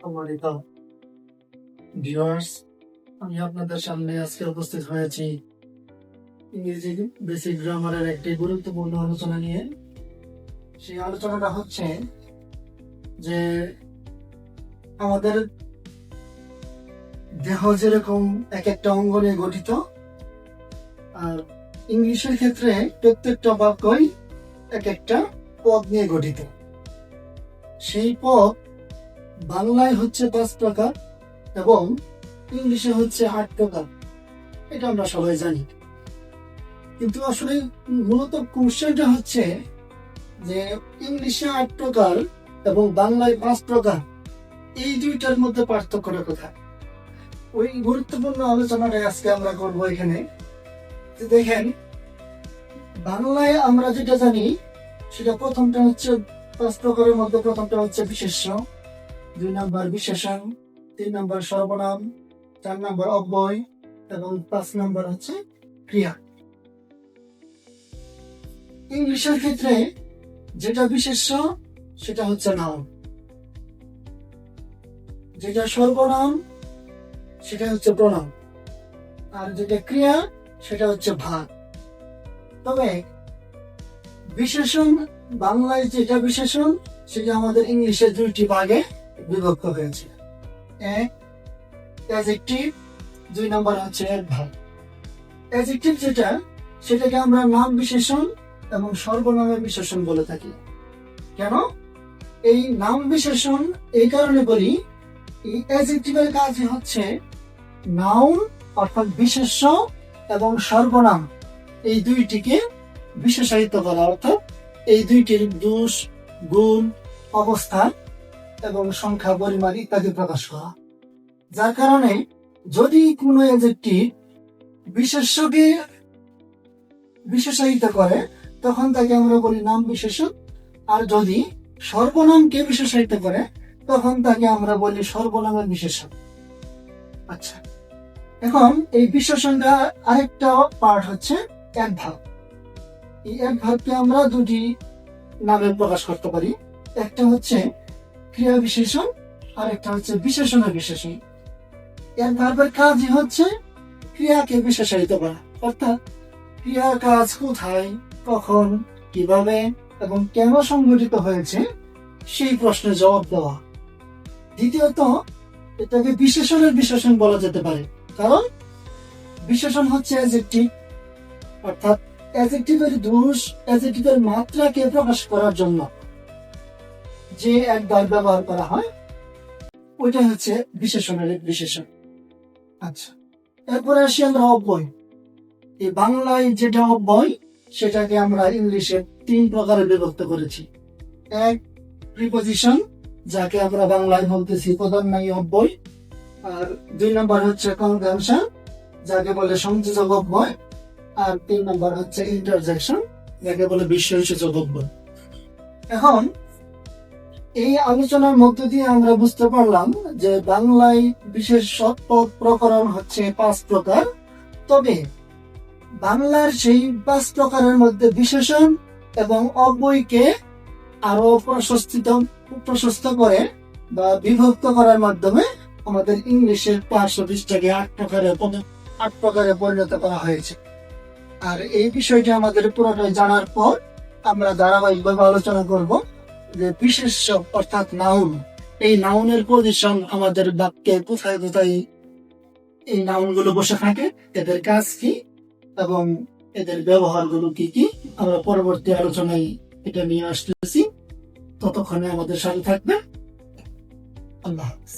সম্মানিত ভিউয়ার্স আমি আপনাদের সামনে আজকে উপস্থিত হয়েছি ইংরেজি বেসিক গ্রামারের একটি গুরুত্বপূর্ণ আলোচনা নিয়ে। সেই আলোচনাটা হচ্ছে যে আমাদের দেহ যেরকম এক একটা অঙ্গ নিয়ে গঠিত, আর ইংলিশের ক্ষেত্রে প্রত্যেকটা বাক্যই এক একটা পদ নিয়ে গঠিত। সেই পদ বাংলায় হচ্ছে পাঁচ প্রকার এবং ইংলিশে হচ্ছে আট প্রকার। এটা আমরা সবাই জানি। কিন্তু আসলে মূলত কোশ্চেনটা হচ্ছে যে ইংলিশে আট প্রকার এবং বাংলায় পাঁচ প্রকার, এই দুইটার মধ্যে পার্থক্যটা কোথায়? ওই গুরুত্বপূর্ণ আলোচনাটা আজকে আমরা করব এখানে। দেখেন, বাংলায় আমরা যেটা জানি, সেটা প্রথমটা হচ্ছে পাঁচ প্রকারের মধ্যে প্রথমটা হচ্ছে বিশেষ্য। দুই নম্বর বিশেষণ, তিন নম্বর সর্বনাম, চার নম্বর অব্যয়, এবং পাঁচ নম্বর হচ্ছে ক্রিয়া। ইংলিশের ক্ষেত্রে যেটা বিশেষ্য, সেটা হচ্ছে নাউন যেটা সর্বনাম, সেটা হচ্ছে প্রণাম। আর যেটা ক্রিয়া, সেটা হচ্ছে ভাগ তবে বিশেষণ, বাংলায় যেটা বিশেষণ, সেটা আমাদের ইংলিশে দুইটি ভাগে বিভক্ত হয়েছে। অ্যাজেক্টিভ দুই নম্বর হচ্ছে ভাগ অ্যাজেক্টিভ যেটা, সেটাকে আমরা নাম বিশেষণ এবং বিশেষণ বলে থাকি। কেন? এই নাম বিশেষণ এই কারণে বলি, এই অ্যাজেক্টিভের কাজ হচ্ছে নাউন অর্থাৎ বিশেষ্য এবং সর্বনাম। এই দুইটিকে বিশেষায়িত করা অর্থাৎ এই দুইটির দোষ, গুণ অবস্থা এবং সংখ্যা, পরিমাণ ইত্যাদি প্রকাশ করা। যার কারণে যদি কোনো অ্যাজেক্টিভ বিশেষ্যকে বিশেষায়িত করে, তখন তাকে আমরা বলি নাম বিশেষণ আর যদি সর্বনামকে বিশেষায়িত করে, তখন তাকে আমরা বলি সর্বনামের বিশেষণ আচ্ছা এখন এই বিশেষণটা আরেকটা পার্ট হচ্ছে অ্যাডভার্ব এই অ্যাডভার্বকে আমরা দুটি নামে প্রকাশ করতে পারি। একটা হচ্ছে ক্রিয়া বিশেষণ আর একটা হচ্ছে বিশেষণের বিশেষণ। অ্যাডভার্বের কাজই হচ্ছে ক্রিয়াকে বিশেষায়িত করা। অর্থাৎ ক্রিয়ার কাজ কোথায়, কখন, কীভাবে এবং কেন সংঘটিত হয়েছে সেই প্রশ্নের জবাব দেওয়া। দ্বিতীয়ত, এটাকে বিশেষণের বিশেষণ বলা যেতে পারে। কারণ বিশেষণ হচ্ছে অ্যাজেক্টিভ অর্থাৎ দোষ মাত্রাকে প্রকাশ করার জন্য যে একবার ব্যবহার করা হয়, ওইটা হচ্ছে বিশেষণের বিশেষণ। আচ্ছা এরপরে আসি আমরা অব্যয়। এই বাংলায় যেটা অব্যয়, সেটাকে আমরা ইংলিশে তিন প্রকারে বিভক্ত করেছি। এক প্রিপোজিশন যাকে আমরা বাংলায় বলতেছি প্রধানময় অব্যয়। আর দুই নম্বর হচ্ছে কনজাংশন যাকে বলে সংযোজক অব্যয়। আর তিন নম্বর হচ্ছে ইন্টারজেকশন যাকে বলে বিশ্বসূচক অব্যয়। এখন এই আলোচনার মধ্য দিয়ে আমরা বুঝতে পারলাম যে বাংলায় বিশেষ পদ প্রকরণ হচ্ছে পাঁচ প্রকার। তবে বাংলার সেই পাঁচ প্রকারের মধ্যে বিশেষণ এবং অব্যয়কে আরও প্রশস্তিত, প্রশস্ত করে বা বিভক্ত করার মাধ্যমে আমাদের ইংলিশের পাঁচশো বিশটাকে আট প্রকারে আট প্রকারে পরিণত করা হয়েছে। আর এই বিষয়টি আমাদের পুরোটাই জানার পর আমরা ধারাবাহিকভাবে আলোচনা করব। যে বিশেষ্য অর্থাৎ নাউন। এই নাউনের পজিশন আমাদের বাক্যে কোথায় কোথায় এই নাউনগুলো বসে থাকে, এদের কাজ কি এবং এদের ব্যবহারগুলো কি কি, আমরা পরবর্তী আলোচনায় এটা নিয়ে আসতেছি। ততক্ষণে আমাদের সাথে থাকবে আল্লাহ হাফিজ।